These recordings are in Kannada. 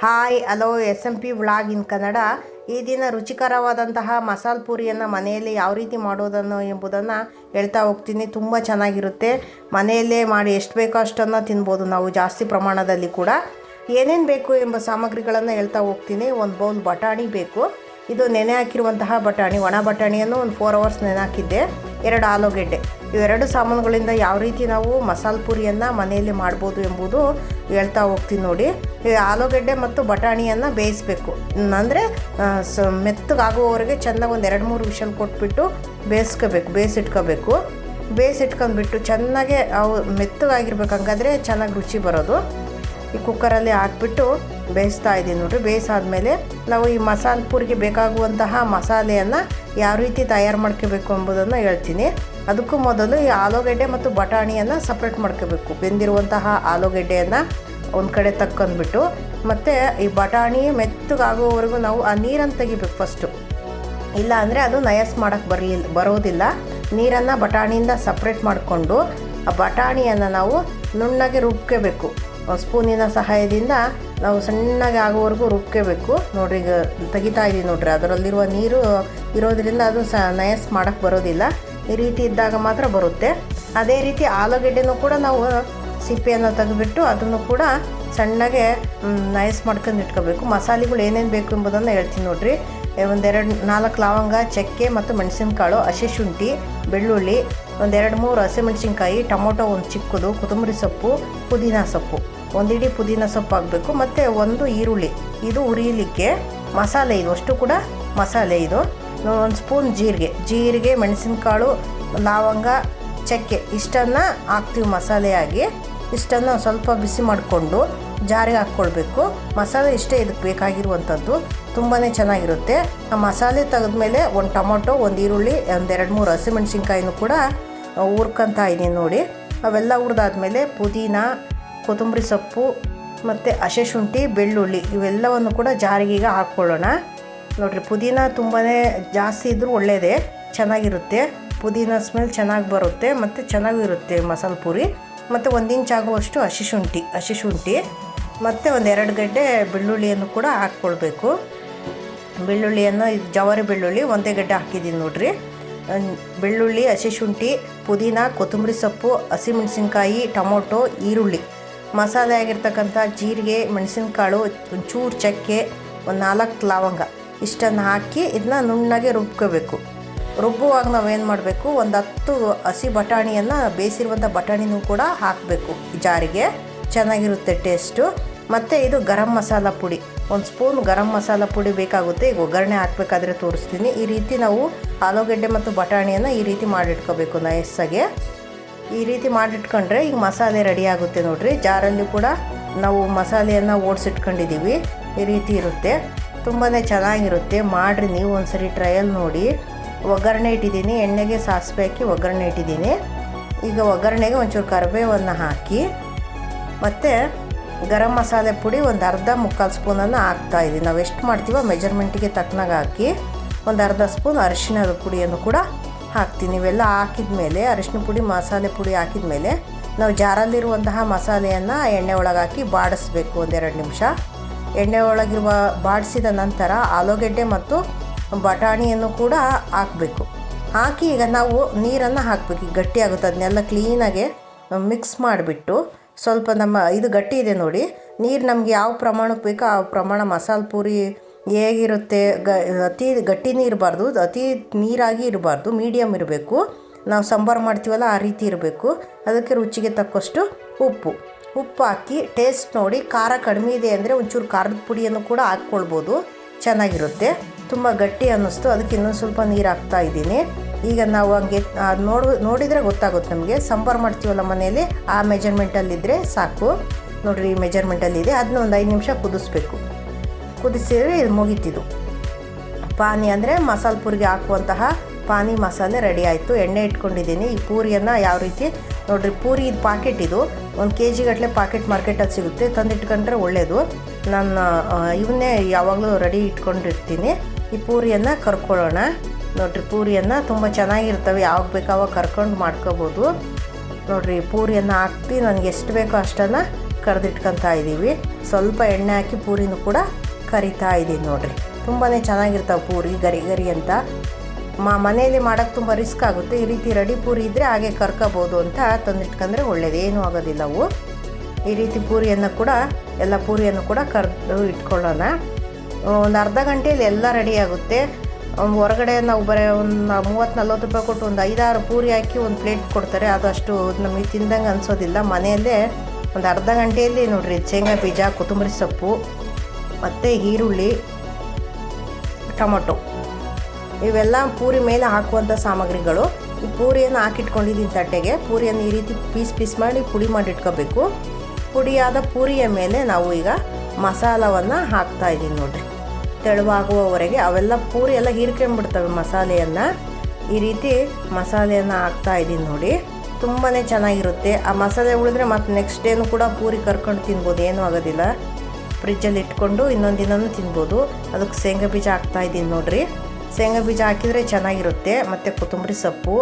Hi hello S M P vlog in Kannada. ಈ ದಿನ ರುಚಿಕರವಾದಂತಹ ಮಸಾಲ ಪೂರಿಯನ್ನು ಮನೆಯಲ್ಲಿ ಯಾವ ರೀತಿ ಮಾಡೋದನ್ನು ಎಂಬುದನ್ನು ಹೇಳ್ತಾ ಹೋಗ್ತೀನಿ. ತುಂಬ ಚೆನ್ನಾಗಿರುತ್ತೆ. ಮನೆಯಲ್ಲೇ ಮಾಡಿ ಎಷ್ಟು ಬೇಕೋ ಅಷ್ಟನ್ನು ತಿನ್ಬೋದು ನಾವು ಜಾಸ್ತಿ ಪ್ರಮಾಣದಲ್ಲಿ ಕೂಡ. ಏನೇನು ಬೇಕು ಎಂಬ ಸಾಮಗ್ರಿಗಳನ್ನು ಹೇಳ್ತಾ ಹೋಗ್ತೀನಿ. ಒಂದು ಬೌಲ್ ಬಟಾಣಿ ಬೇಕು. ಇದು ನೆನೆ ಹಾಕಿರುವಂತಹ ಬಟಾಣಿ, ಒಣ ಬಟಾಣಿಯನ್ನು ಒಂದು ಫೋರ್ ಅವರ್ಸ್ ನೆನೆ ಹಾಕಿದ್ದೆ. ಎರಡು ಆಲೂಗೆಡ್ಡೆ. ಇವೆರಡು ಸಾಮಾನುಗಳಿಂದ ಯಾವ ರೀತಿ ನಾವು ಮಸಾಲೆ ಪುರಿಯನ್ನು ಮನೆಯಲ್ಲಿ ಮಾಡ್ಬೋದು ಎಂಬುದು ಹೇಳ್ತಾ ಹೋಗ್ತೀನಿ ನೋಡಿ. ಈ ಆಲೂಗೆಡ್ಡೆ ಮತ್ತು ಬಟಾಣಿಯನ್ನು ಬೇಯಿಸಬೇಕು. ಅಂದರೆ ಸ, ಮೆತ್ತಗಾಗುವವರೆಗೆ ಚೆನ್ನಾಗಿ ಒಂದು ಎರಡು ಮೂರು ವಿಷಲ್ ಕೊಟ್ಬಿಟ್ಟು ಬೇಯಿಸ್ಕೋಬೇಕು, ಬೇಯಿಸಿಟ್ಕೋಬೇಕು. ಬೇಯಿಸಿಟ್ಕೊಂಡ್ಬಿಟ್ಟು ಚೆನ್ನಾಗೆ ಅವು ಮೆತ್ತಗಾಗಿರ್ಬೇಕು ಹಂಗಾದ್ರೆ ಚೆನ್ನಾಗಿ ರುಚಿ ಬರೋದು. ಈ ಕುಕ್ಕರಲ್ಲಿ ಹಾಕ್ಬಿಟ್ಟು ಬೇಯಿಸ್ತಾ ಇದ್ದೀನಿ ನೋಡಿರಿ. ಬೇಯಿಸಾದ್ಮೇಲೆ ನಾವು ಈ ಮಸಾಲೆ ಪೂರಿಗೆ ಬೇಕಾಗುವಂತಹ ಮಸಾಲೆಯನ್ನು ಯಾವ ರೀತಿ ತಯಾರು ಮಾಡ್ಕೋಬೇಕು ಎಂಬುದನ್ನು ಹೇಳ್ತೀನಿ. ಅದಕ್ಕೂ ಮೊದಲು ಈ ಆಲೂಗಡ್ಡೆ ಮತ್ತು ಬಟಾಣಿಯನ್ನು ಸಪ್ರೇಟ್ ಮಾಡ್ಕೋಬೇಕು. ಬೆಂದಿರುವಂತಹ ಆಲೂಗಡ್ಡೆಯನ್ನು ಒಂದು ಕಡೆ ತಕ್ಕೊಂಡ್ಬಿಟ್ಟು, ಮತ್ತು ಈ ಬಟಾಣಿ ಮೆತ್ತಗಾಗುವವರೆಗೂ ನಾವು ಆ ನೀರನ್ನು ತೆಗಿಬೇಕು ಫಸ್ಟು ಇಲ್ಲ ಅಂದರೆ ಅದು ನಯಸ್ ಮಾಡೋಕ್ಕೆ ಬರಲಿಲ್ಲ ಬರೋದಿಲ್ಲ. ನೀರನ್ನು ಬಟಾಣಿಯಿಂದ ಸಪ್ರೇಟ್ ಮಾಡಿಕೊಂಡು ಆ ಬಟಾಣಿಯನ್ನು ನಾವು ನುಣ್ಣಗೆ ರುಬ್ಕೋಬೇಕು. ಸ್ಪೂನಿನ ಸಹಾಯದಿಂದ ನಾವು ಸಣ್ಣಗೆ ಆಗೋವರೆಗೂ ರುಬ್ಕೋಬೇಕು. ನೋಡ್ರಿ ಈಗ ತೆಗಿತಾ ಇದ್ದೀವಿ ನೋಡ್ರಿ, ಅದರಲ್ಲಿರುವ ನೀರು ಇರೋದ್ರಿಂದ ಅದು ಸ ನಯಸ್ ಮಾಡೋಕ್ಕೆ ಬರೋದಿಲ್ಲ. ಈ ರೀತಿ ಇದ್ದಾಗ ಮಾತ್ರ ಬರುತ್ತೆ. ಅದೇ ರೀತಿ ಆಲೂಗೆಡ್ಡೆನೂ ಕೂಡ ನಾವು ಸಿಪ್ಪೆಯನ್ನು ತೆಗೆದುಬಿಟ್ಟು ಅದನ್ನು ಕೂಡ ಸಣ್ಣಗೆ ನಯಸ್ ಮಾಡ್ಕೊಂಡು ಇಟ್ಕೋಬೇಕು. ಮಸಾಲೆಗಳು ಏನೇನು ಬೇಕು ಎಂಬುದನ್ನು ಹೇಳ್ತೀನಿ ನೋಡ್ರಿ. ಒಂದೆರಡು ನಾಲ್ಕು ಲವಂಗ, ಚಕ್ಕೆ ಮತ್ತು ಮೆಣಸಿನ್ಕಾಳು, ಹಸಿ ಶುಂಠಿ, ಬೆಳ್ಳುಳ್ಳಿ, ಒಂದೆರಡು ಮೂರು ಹಸಿಮೆಣಸಿನ್ಕಾಯಿ, ಟೊಮೊಟೊ ಒಂದು ಚಿಕ್ಕದು, ಕೊತ್ತಂಬರಿ ಸೊಪ್ಪು, ಪುದೀನಾ ಸೊಪ್ಪು. ಒಂದಿಡೀ ಪುದೀನ ಸೊಪ್ಪು ಹಾಕಬೇಕು, ಮತ್ತು ಒಂದು ಈರುಳ್ಳಿ. ಇದು ಉರಿಯಲಿಕ್ಕೆ ಮಸಾಲೆ ಇದು, ಅಷ್ಟು ಕೂಡ ಮಸಾಲೆ ಇದು. ಒಂದು ಸ್ಪೂನ್ ಜೀರಿಗೆ. ಜೀರಿಗೆ, ಮೆಣಸಿನಕಾಳು, ಲವಂಗ, ಚಕ್ಕೆ, ಇಷ್ಟನ್ನು ಹಾಕ್ತೀವಿ ಮಸಾಲೆಯಾಗಿ. ಇಷ್ಟನ್ನು ಸ್ವಲ್ಪ ಬಿಸಿ ಮಾಡಿಕೊಂಡು ಜಾರಿಗೆ ಹಾಕ್ಕೊಳ್ಬೇಕು. ಮಸಾಲೆ ಇಷ್ಟೇ ಇದಕ್ಕೆ ಬೇಕಾಗಿರುವಂಥದ್ದು. ತುಂಬಾ ಚೆನ್ನಾಗಿರುತ್ತೆ. ಆ ಮಸಾಲೆ ತೆಗೆದ್ಮೇಲೆ ಒಂದು ಟೊಮೊಟೊ, ಒಂದು ಈರುಳ್ಳಿ ಒಂದೆರಡು ಮೂರು ಹಸಿಮೆಣ್ಸಿನ್ಕಾಯಿನೂ ಕೂಡ ಹುರ್ಕೊಂತ ಇದ್ದೀನಿ ನೋಡಿ. ಅವೆಲ್ಲ ಹುರಿದಾದ್ಮೇಲೆ ಪುದೀನ ಕೊತ್ತಂಬರಿ ಸೊಪ್ಪು ಮತ್ತು ಹಸೆ ಶುಂಠಿ, ಬೆಳ್ಳುಳ್ಳಿ ಇವೆಲ್ಲವನ್ನು ಕೂಡ ಜಾರಿಗೆ ಈಗ ಹಾಕ್ಕೊಳ್ಳೋಣ. ನೋಡಿರಿ, ಪುದೀನ ತುಂಬಾ ಜಾಸ್ತಿ ಇದ್ದರೂ ಒಳ್ಳೆಯದೇ ಚೆನ್ನಾಗಿರುತ್ತೆ. ಪುದೀನ ಸ್ಮೆಲ್ ಚೆನ್ನಾಗಿ ಬರುತ್ತೆ ಮತ್ತು ಚೆನ್ನಾಗಿರುತ್ತೆ ಮಸಾಲೆ ಪೂರಿ. ಮತ್ತು ಒಂದು ಇಂಚ್ ಆಗುವಷ್ಟು ಹಸಿ ಶುಂಠಿ ಹಸಿ ಶುಂಠಿ ಮತ್ತು ಒಂದು ಎರಡು ಗಡ್ಡೆ ಬೆಳ್ಳುಳ್ಳಿಯನ್ನು ಕೂಡ ಹಾಕ್ಕೊಳ್ಬೇಕು. ಬೆಳ್ಳುಳ್ಳಿಯನ್ನು ಜವಾರಿ ಬೆಳ್ಳುಳ್ಳಿ ಒಂದೇ ಗಡ್ಡೆ ಹಾಕಿದ್ದೀನಿ ನೋಡಿರಿ. ಬೆಳ್ಳುಳ್ಳಿ, ಹಸಿ ಶುಂಠಿ, ಪುದೀನ, ಕೊತ್ತಂಬರಿ ಸೊಪ್ಪು, ಹಸಿಮೆಣಸಿನ್ಕಾಯಿ, ಟೊಮೊಟೊ, ಈರುಳ್ಳಿ. ಮಸಾಲೆ ಆಗಿರ್ತಕ್ಕಂಥ ಜೀರಿಗೆ, ಮೆಣಸಿನಕಾಳು, ಒಂಚೂರು ಚಕ್ಕೆ, ಒಂದು ನಾಲ್ಕು ಲವಂಗ. ಇಷ್ಟನ್ನು ಹಾಕಿ ಇದನ್ನ ನುಣ್ಣಗೆ ರುಬ್ಕೋಬೇಕು. ರುಬ್ಬುವಾಗ ನಾವೇನು ಮಾಡಬೇಕು? ಒಂದು ಹತ್ತು ಹಸಿ ಬಟಾಣಿಯನ್ನು ಬೇಯಿಸಿರುವಂಥ ಬಟಾಣಿನೂ ಕೂಡ ಹಾಕಬೇಕು. ಜಾರಿಗೆ ಚೆನ್ನಾಗಿರುತ್ತೆ ಟೇಸ್ಟು. ಮತ್ತು ಇದು ಗರಂ ಮಸಾಲ ಪುಡಿ. ಒಂದು ಸ್ಪೂನ್ ಗರಂ ಮಸಾಲ ಪುಡಿ ಬೇಕಾಗುತ್ತೆ. ಈಗ ಒಗ್ಗರಣೆ ಹಾಕಬೇಕಾದ್ರೆ ತೋರಿಸ್ತೀನಿ. ಈ ರೀತಿ ನಾವು ಆಲೂಗಡ್ಡೆ ಮತ್ತು ಬಟಾಣಿಯನ್ನು ಈ ರೀತಿ ಮಾಡಿಟ್ಕೋಬೇಕು ನಯಸ್ಸಾಗೆ ಈ ರೀತಿ ಮಾಡಿಟ್ಕೊಂಡ್ರೆ ಈಗ ಮಸಾಲೆ ರೆಡಿ ಆಗುತ್ತೆ ನೋಡ್ರಿ. ಜಾರಲ್ಲಿ ಕೂಡ ನಾವು ಮಸಾಲೆಯನ್ನು ಓಡಿಸಿಟ್ಕೊಂಡಿದ್ದೀವಿ. ಈ ರೀತಿ ಇರುತ್ತೆ. ತುಂಬಾ ಚೆನ್ನಾಗಿರುತ್ತೆ. ಮಾಡಿರಿ ನೀವು ಒಂದ್ಸರಿ ಟ್ರಯಲ್ ನೋಡಿ. ಒಗ್ಗರಣೆ ಇಟ್ಟಿದ್ದೀನಿ. ಎಣ್ಣೆಗೆ ಸಾಸಿವೆ ಹಾಕಿ ಒಗ್ಗರಣೆ ಇಟ್ಟಿದ್ದೀನಿ. ಈಗ ಒಗ್ಗರಣೆಗೆ ಒಂಚೂರು ಕರಿಬೇವನ್ನು ಹಾಕಿ, ಮತ್ತು ಗರಂ ಮಸಾಲೆ ಪುಡಿ ಒಂದು ಅರ್ಧ ಮುಕ್ಕಾಲು ಸ್ಪೂನನ್ನು ಹಾಕ್ತಾ ಇದ್ದೀನಿ. ನಾವು ಎಷ್ಟು ಮಾಡ್ತೀವೋ ಮೆಜರ್ಮೆಂಟಿಗೆ ತಕ್ಕನಾಗ ಹಾಕಿ ಒಂದು ಅರ್ಧ ಸ್ಪೂನ್ ಅರಿಶಿಣದ ಪುಡಿಯನ್ನು ಕೂಡ ಹಾಕ್ತೀನಿ. ಇವೆಲ್ಲ ಹಾಕಿದ ಮೇಲೆ ಅರಿಶಿನ ಪುಡಿ, ಮಸಾಲೆ ಪುಡಿ ಹಾಕಿದ ಮೇಲೆ ನಾವು ಜಾರಲ್ಲಿರುವಂತಹ ಮಸಾಲೆಯನ್ನು ಎಣ್ಣೆ ಒಳಗೆ ಹಾಕಿ ಬಾಡಿಸ್ಬೇಕು ಒಂದೆರಡು ನಿಮಿಷ. ಎಣ್ಣೆ ಒಳಗಿರುವ ಬಾಡಿಸಿದ ನಂತರ ಆಲೂಗೆಡ್ಡೆ ಮತ್ತು ಬಟಾಣಿಯನ್ನು ಕೂಡ ಹಾಕಬೇಕು. ಹಾಕಿ ಈಗ ನಾವು ನೀರನ್ನು ಹಾಕಬೇಕು. ಈಗ ಗಟ್ಟಿ ಆಗುತ್ತೆ. ಅದನ್ನೆಲ್ಲ ಕ್ಲೀನಾಗಿ ಮಿಕ್ಸ್ ಮಾಡಿಬಿಟ್ಟು ಸ್ವಲ್ಪ ನಮ್ಮ, ಇದು ಗಟ್ಟಿ ಇದೆ ನೋಡಿ. ನೀರು ನಮಗೆ ಯಾವ ಪ್ರಮಾಣಕ್ಕೆ ಬೇಕೋ ಆ ಪ್ರಮಾಣ ಮಸಾಲೆ ಪೂರಿ ಹೇಗಿರುತ್ತೆ, ಗ, ಅತಿ ಗಟ್ಟಿನೇ ಇರಬಾರ್ದು, ಅತಿ ನೀರಾಗಿ ಇರಬಾರ್ದು ಮೀಡಿಯಮ್ ಇರಬೇಕು. ನಾವು ಸಾಂಬಾರು ಮಾಡ್ತೀವಲ್ಲ, ಆ ರೀತಿ ಇರಬೇಕು. ಅದಕ್ಕೆ ರುಚಿಗೆ ತಕ್ಕಷ್ಟು ಉಪ್ಪು. ಉಪ್ಪು ಹಾಕಿ ಟೇಸ್ಟ್ ನೋಡಿ, ಖಾರ ಕಡಿಮೆ ಇದೆ ಅಂದರೆ ಒಂಚೂರು ಖಾರದ ಪುಡಿಯನ್ನು ಕೂಡ ಹಾಕ್ಕೊಳ್ಬೋದು. ಚೆನ್ನಾಗಿರುತ್ತೆ. ತುಂಬ ಗಟ್ಟಿ ಅನ್ನಿಸ್ತು. ಅದಕ್ಕೆ ಇನ್ನೊಂದು ಸ್ವಲ್ಪ ನೀರು ಹಾಕ್ತಾ ಇದ್ದೀನಿ. ಈಗ ನಾವು ಹಂಗೆ ನೋಡು, ನೋಡಿದರೆ ಗೊತ್ತಾಗುತ್ತೆ ನಮಗೆ. ಸಾಂಬಾರು ಮಾಡ್ತೀವಲ್ಲ ಮನೆಯಲ್ಲಿ, ಆ ಮೆಜರ್ಮೆಂಟಲ್ಲಿದ್ದರೆ ಸಾಕು. ನೋಡಿರಿ ಮೆಜರ್ಮೆಂಟಲ್ಲಿದೆ ಅದನ್ನ ಒಂದು ಐದು ನಿಮಿಷ ಕುದಿಸ್ಬೇಕು. ಕುದಿಸಿದ್ರೆ ಇದು ಮುಗೀತಿದು. ಪಾನಿ ಅಂದರೆ ಮಸಾಲೆ ಪೂರಿಗೆ ಹಾಕುವಂತಹ ಪಾನಿ ಮಸಾಲೆ ರೆಡಿ ಆಯಿತು. ಎಣ್ಣೆ ಇಟ್ಕೊಂಡಿದ್ದೀನಿ. ಈ ಪೂರಿಯನ್ನು ಯಾವ ರೀತಿ, ನೋಡಿರಿ ಪೂರಿ ಇದು ಪಾಕೆಟ್ ಇದು. ಒಂದು ಕೆ ಜಿಗಟ್ಟಲೆ ಪಾಕೆಟ್ ಮಾರ್ಕೆಟಲ್ಲಿ ಸಿಗುತ್ತೆ. ತಂದಿಟ್ಕೊಂಡ್ರೆ ಒಳ್ಳೆಯದು ನಾನು ಇವನ್ನೇ ಯಾವಾಗಲೂ ರೆಡಿ ಇಟ್ಕೊಂಡಿರ್ತೀನಿ. ಈ ಪೂರಿಯನ್ನು ಕರ್ಕೊಳ್ಳೋಣ. ನೋಡಿರಿ ಪೂರಿಯನ್ನು ತುಂಬ ಚೆನ್ನಾಗಿರ್ತವೆ. ಯಾವಾಗ ಬೇಕೋ ಕರ್ಕೊಂಡು ಮಾಡ್ಕೋಬೋದು. ನೋಡಿರಿ ಪೂರಿಯನ್ನು ಹಾಕ್ತಿ, ನನಗೆ ಎಷ್ಟು ಬೇಕೋ ಅಷ್ಟನ್ನು ಕರೆದಿಟ್ಕೊತಾ ಇದ್ದೀವಿ ಸ್ವಲ್ಪ ಎಣ್ಣೆ ಹಾಕಿ ಪೂರಿನೂ ಕೂಡ ಕರಿತಾ ಇದ್ದೀನಿ ನೋಡ್ರಿ. ತುಂಬಾ ಚೆನ್ನಾಗಿರ್ತಾವೆ ಪೂರಿ, ಗರಿ ಗರಿ ಅಂತ. ಮಾ, ಮನೆಯಲ್ಲಿ ಮಾಡೋಕ್ಕೆ ತುಂಬ ರಿಸ್ಕ್ ಆಗುತ್ತೆ. ಈ ರೀತಿ ರೆಡಿ ಪೂರಿ ಇದ್ದರೆ ಹಾಗೆ ಕರ್ಕೋಬೋದು ಅಂತ ತಂದಿಟ್ಕೊಂಡ್ರೆ ಒಳ್ಳೇದು. ಏನೂ ಆಗೋದಿಲ್ಲ ಅವು. ಈ ರೀತಿ ಪೂರಿಯನ್ನು ಕೂಡ, ಎಲ್ಲ ಪೂರಿಯನ್ನು ಕೂಡ ಕರೆದು ಇಟ್ಕೊಳ್ಳೋಣ. ಒಂದು ಅರ್ಧ ಗಂಟೆಯಲ್ಲಿ ಎಲ್ಲ ರೆಡಿ ಆಗುತ್ತೆ. ಹೊರಗಡೆ ನಾವು ಬರೀ ಒಂದು ಮೂವತ್ತು ನಲ್ವತ್ತು ರೂಪಾಯಿ ಕೊಟ್ಟು ಒಂದು ಐದಾರು ಪೂರಿ ಹಾಕಿ ಒಂದು ಪ್ಲೇಟ್ ಕೊಡ್ತಾರೆ. ಅದು ಅಷ್ಟು ನಮಗೆ ತಿಂದಂಗೆ ಅನಿಸೋದಿಲ್ಲ. ಮನೆಯಲ್ಲೇ ಒಂದು ಅರ್ಧ ಗಂಟೆಯಲ್ಲಿ ನೋಡಿರಿ, ಶೇಂಗಾ ಬೀಜ, ಕೊತ್ತಂಬರಿ ಸೊಪ್ಪು ಮತ್ತು ಈರುಳ್ಳಿ, ಟೊಮೊಟೊ. ಇವೆಲ್ಲ ಪೂರಿ ಮೇಲೆ ಹಾಕುವಂಥ ಸಾಮಗ್ರಿಗಳು. ಈ ಪೂರಿಯನ್ನು ಹಾಕಿಟ್ಕೊಂಡಿದ್ದೀನಿ ತಟ್ಟೆಗೆ ಪೂರಿಯನ್ನು ಈ ರೀತಿ ಪೀಸ್ ಪೀಸ್ ಮಾಡಿ ಪುಡಿ ಮಾಡಿ ಇಟ್ಕೋಬೇಕು. ಪುಡಿಯಾದ ಪೂರಿಯ ಮೇಲೆ ನಾವು ಈಗ ಮಸಾಲವನ್ನು ಹಾಕ್ತಾ ಇದ್ದೀನಿ ನೋಡಿರಿ. ತೆಳುವಾಗುವವರೆಗೆ ಅವೆಲ್ಲ ಪೂರಿ ಎಲ್ಲ ಹೀರ್ಕೊಂಡ್ಬಿಡ್ತವೆ ಮಸಾಲೆಯನ್ನು. ಈ ರೀತಿ ಮಸಾಲೆಯನ್ನು ಹಾಕ್ತಾ ಇದ್ದೀನಿ ನೋಡಿ. ತುಂಬಾ ಚೆನ್ನಾಗಿರುತ್ತೆ. ಆ ಮಸಾಲೆ ಉಳಿದ್ರೆ ಮತ್ತು ನೆಕ್ಸ್ಟ್ ಡೇನು ಕೂಡ ಪೂರಿ ಕರ್ಕೊಂಡು ತಿನ್ಬೋದು, ಏನೂ ಆಗೋದಿಲ್ಲ. ಫ್ರಿಜ್ಜಲ್ಲಿ ಇಟ್ಕೊಂಡು ಇನ್ನೊಂದು ದಿನನೂ ತಿನ್ಬೋದು. ಅದಕ್ಕೆ ಶೇಂಗಾ ಬೀಜ ಹಾಕ್ತಾ ಇದ್ದೀನಿ ನೋಡಿರಿ. ಶೇಂಗಾ ಬೀಜ ಹಾಕಿದರೆ ಚೆನ್ನಾಗಿರುತ್ತೆ. ಮತ್ತು ಕೊತ್ತಂಬರಿ ಸೊಪ್ಪು,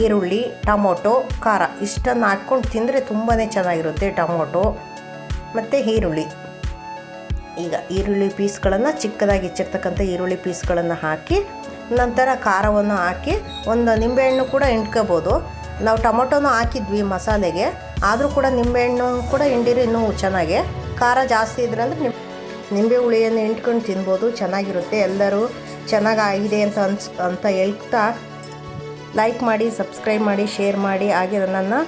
ಈರುಳ್ಳಿ, ಟೊಮೊಟೊ, ಖಾರ ಇಷ್ಟನ್ನು ಹಾಕ್ಕೊಂಡು ತಿಂದರೆ ತುಂಬಾ ಚೆನ್ನಾಗಿರುತ್ತೆ ಟೊಮೊಟೊ. ಮತ್ತು ಈರುಳ್ಳಿ. ಈಗ ಈರುಳ್ಳಿ ಪೀಸ್ಗಳನ್ನು ಚಿಕ್ಕದಾಗಿ ಹೆಚ್ಚಿರ್ತಕ್ಕಂಥ ಈರುಳ್ಳಿ ಪೀಸ್ಗಳನ್ನು ಹಾಕಿ, ನಂತರ ಖಾರವನ್ನು ಹಾಕಿ ಒಂದು ನಿಂಬೆಹಣ್ಣು ಕೂಡ ಹಿಂಡ್ಕೋಬೋದು. ನಾವು ಟೊಮೊಟೊನೂ ಹಾಕಿದ್ವಿ ಮಸಾಲೆಗೆ. ಆದರೂ ಕೂಡ ನಿಂಬೆಹಣ್ಣು ಕೂಡ ಹಿಂಡಿರಿ ಇನ್ನೂ ಚೆನ್ನಾಗೆ. ಖಾರ ಜಾಸ್ತಿ ಇದ್ರೆ ಅಂದರೆ ನಿಮ್ ನಿಂಬೆ ಹುಳಿಯನ್ನು ಇಂಟ್ಕೊಂಡು ತಿನ್ಬೋದು, ಚೆನ್ನಾಗಿರುತ್ತೆ. ಎಲ್ಲರೂ ಚೆನ್ನಾಗಾಗಿದೆ ಅಂತ ಅನ್ಸ್ ಅಂತ ಹೇಳ್ತಾ ಲೈಕ್ ಮಾಡಿ ಸಬ್ಸ್ಕ್ರೈಬ್ ಮಾಡಿ ಶೇರ್ ಮಾಡಿ. ಹಾಗೆ ನನ್ನನ್ನು